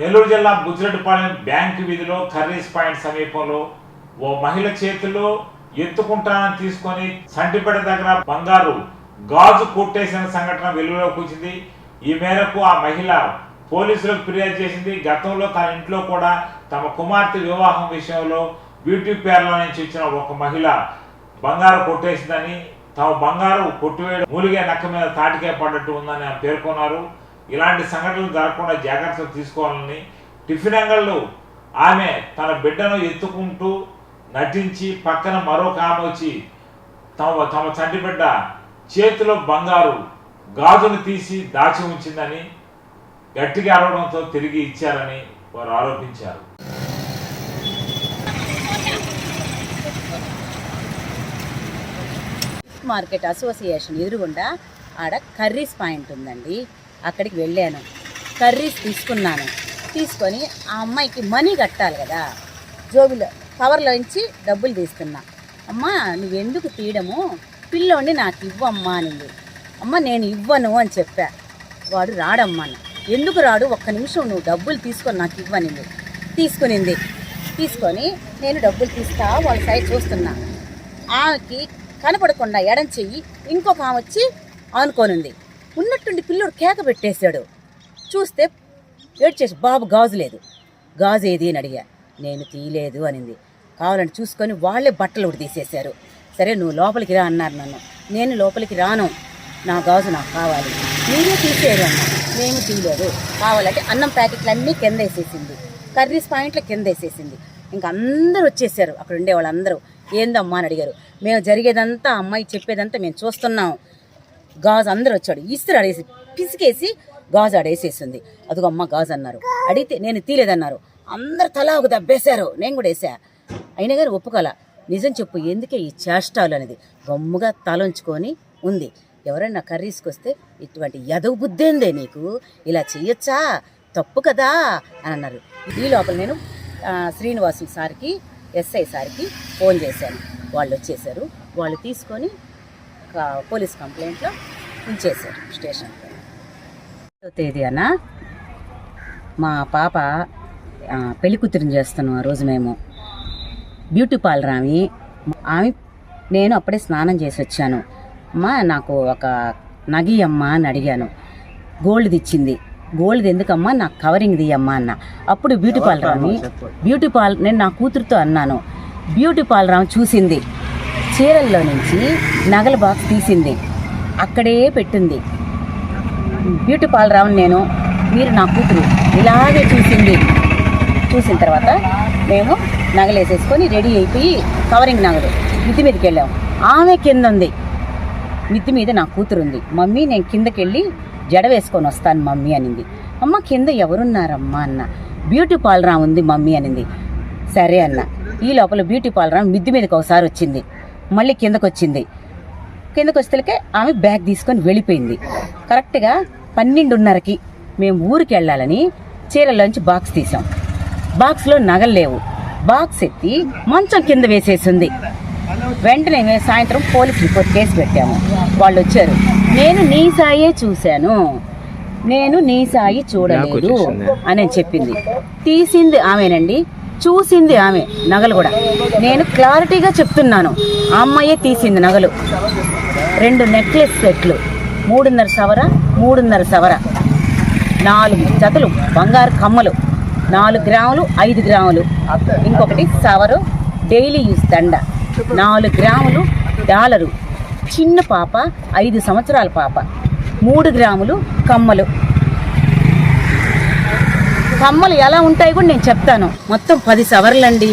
నెల్లూరు జిల్లా బుజ్జిరెడ్డిపాలెం బ్యాంకు వీధిలో curries point సమీపంలో ఓ మహిళ చేతిలో ఎత్తుకుంటానని తీసుకొని సంటిపేట దగ్గర బంగారు గాజు కొట్టేసిన సంఘటన వెలుగులోకి వచ్చింది. ఈ మేరకు ఆ మహిళ పోలీసులకు ఫిర్యాదు చేసింది. గతంలో తన ఇంట్లో కూడా తమ కుమార్తె వివాహం విషయంలో బ్యూటీ పార్లర్ నుంచి ఇచ్చిన ఒక మహిళ బంగారు కొట్టేసిందని తమ బంగారు కొట్టివేయడం మూలిగే నక్క మీద తాటికే పడ్డట్టు ఉందని పేర్కొన్నారు. ఇలాంటి సంఘటనలు జరగకుండా జాగ్రత్తలు తీసుకోవాలని టిఫిన్ అంగళ్ళు ఆమె తన బిడ్డను ఎత్తుకుంటూ నటించి పక్కన మరొక ఆమె వచ్చి తమ తమ చంటి బిడ్డ చేతిలో బంగారు గాజును తీసి దాచి ఉంచిందని గట్టిగా అరవడంతో తిరిగి ఇచ్చారని వారు ఆరోపించారు. మార్కెట్ అసోసియేషన్ ఎదురుగుండా ఆడ కర్రీస్ పాయింట్ ఉందండి. అక్కడికి వెళ్ళాను. కర్రీస్ తీసుకున్నాను. తీసుకొని ఆ అమ్మాయికి మనీ కట్టాలి కదా. జోబులో కవర్లోంచి డబ్బులు తీస్తున్నా అమ్మా నువ్వెందుకు తీయడము? పిల్లోని నాకు ఇవ్వమ్మా అనింది. అమ్మ నేను ఇవ్వను అని చెప్పా. వాడు రాడమ్మా ఎందుకు రాడు? ఒక్క నిమిషం నువ్వు డబ్బులు తీసుకొని నాకు ఇవ్వనింది తీసుకునింది. తీసుకొని నేను డబ్బులు తీస్తా వాళ్ళ సైడ్ చూస్తున్నా. ఆమెకి కనపడకుండా ఎడం చెయ్యి ఇంకొక ఆమె వచ్చి ఆనుకోనుంది. ఉన్నట్టుండి పిల్లోడు కేక పెట్టేశాడు. చూస్తే ఏడ్చేసి బాబు గాజు లేదు. గాజు ఏది? అని అడిగా. నేను తీయలేదు అనింది. కావాలని చూసుకొని వాళ్ళే బట్టలు ఒకటి తీసేశారు. సరే నువ్వు లోపలికి రా అన్నారు నన్ను. నేను లోపలికి రాను. నా గాజు నాకు కావాలి. మీరే తీసేయరు అన్న. మేము తీయలేదు. కావాలంటే అన్నం ప్యాకెట్లు అన్నీ కింద వేసేసింది. కర్రీస్ పాయింట్లు కింద వేసేసింది. ఇంకా అందరూ వచ్చేసారు. అక్కడ ఉండే వాళ్ళందరూ. ఏందమ్మా అని అడిగారు. మేము జరిగేదంతా అమ్మాయి చెప్పేదంతా మేము చూస్తున్నాం. గాజు అందరూ వచ్చాడు ఇస్త్రీ అడేసి పిసికేసి గాజు ఆడేసేసింది. అదిగో అమ్మ గాజు అన్నారు. అడిగితే నేను తీలేదన్నారు. అందరు తలా ఒక దెబ్బేశారు. నేను కూడా వేసా అయినా కానీ ఒప్పుకోలే. నిజం చెప్పు ఎందుకే ఈ చేష్టాలు అనేది? గమ్ముగా తలంచుకొని ఉంది. ఎవరైనా కర్రీస్కి వస్తే ఇటువంటి ఎదవ బుద్ధేందే నీకు? ఇలా చెయ్యొచ్చా? తప్పు కదా? అని అన్నారు. ఈ లోపల నేను శ్రీనివాసు సార్కి ఎస్ఐ సార్కి ఫోన్ చేశాను. వాళ్ళు వచ్చేసారు వాళ్ళు తీసుకొని పోలీస్ కంప్లైంట్లో ఉంచేశారు స్టేషన్లో తేదీ అన్న మా పాప పెళ్ళి కూతురిని చేస్తున్నాం ఆ రోజు మేము. బ్యూటీ పార్లర్ ఆమె ఆమె నేను అప్పుడే స్నానం చేసి వచ్చాను. అమ్మా నాకు ఒక నగి అమ్మా అని అడిగాను. గోల్డ్ ఇచ్చింది గోల్డ్ ఎందుకమ్మా? నాకు కవరింగ్ తీయమ్మా అన్న. అప్పుడు బ్యూటీ పార్లర్ ఆమె బ్యూటీ పార్లర్ నేను నా కూతురుతో అన్నాను. బ్యూటీ పార్లర్ ఆమె చూసింది. చీరల్లో నుంచి నగల బాక్స్ తీసింది. అక్కడే పెట్టింది. బ్యూటీ పార్లర్ రావని నేను మీరు నా కూతురు ఇలాగే చూసింది. చూసిన తర్వాత మేము నగలు వేసేసుకొని రెడీ అయిపోయి కవరింగ్ నగలు మిద్ది మీదకి వెళ్ళాం. ఆమె కింద ఉంది మిద్ది మీద నా కూతురు ఉంది మమ్మీ నేను కిందకి వెళ్ళి జడ వేసుకొని వస్తాను మమ్మీ అనింది. అమ్మ కింద ఎవరున్నారమ్మా అన్న. బ్యూటీ పార్లర్ ఉంది మమ్మీ అనింది. సరే అన్న. ఈ లోపల బ్యూటీ పార్లర్ మిద్ది మీదకి ఒకసారి వచ్చింది. మళ్ళీ కిందకు వచ్చింది కిందకు వస్తేకే ఆమె బ్యాగ్ తీసుకొని వెళ్ళిపోయింది. కరెక్ట్గా పన్నెండున్నరకి మేము ఊరికి వెళ్ళాలని చీరలోంచి బాక్స్ తీసాం. బాక్స్లో నగలు లేవు. బాక్స్ ఎత్తి మంచం కింద వేసేసింది. వెంటనే మేము సాయంత్రం పోలీస్ రిపోర్ట్ కేసు పెట్టాము. వాళ్ళు వచ్చారు. నేను నీ సాయే చూశాను. నేను నీ సాయి చూడలేదు అని చెప్పింది తీసింది ఆమెనండి. చూసింది ఆమె నగలు కూడా. నేను క్లారిటీగా చెప్తున్నాను. ఆ అమ్మాయే తీసింది నగలు. రెండు నెక్లెస్ సెట్లు. మూడున్నర సవర మూడున్నర సవర. నాలుగు జతలు బంగారు కమ్మలు. నాలుగు గ్రాములు ఐదు గ్రాములు. ఇంకొకటి సవరు డైలీ యూస్ దండ. నాలుగు గ్రాములు డాలరు. చిన్న పాప ఐదు సంవత్సరాల పాప. మూడు గ్రాములు కమ్మలు. కమ్మలు ఎలా ఉంటాయి కూడా నేను చెప్తాను. మొత్తం పది సవర్లండి.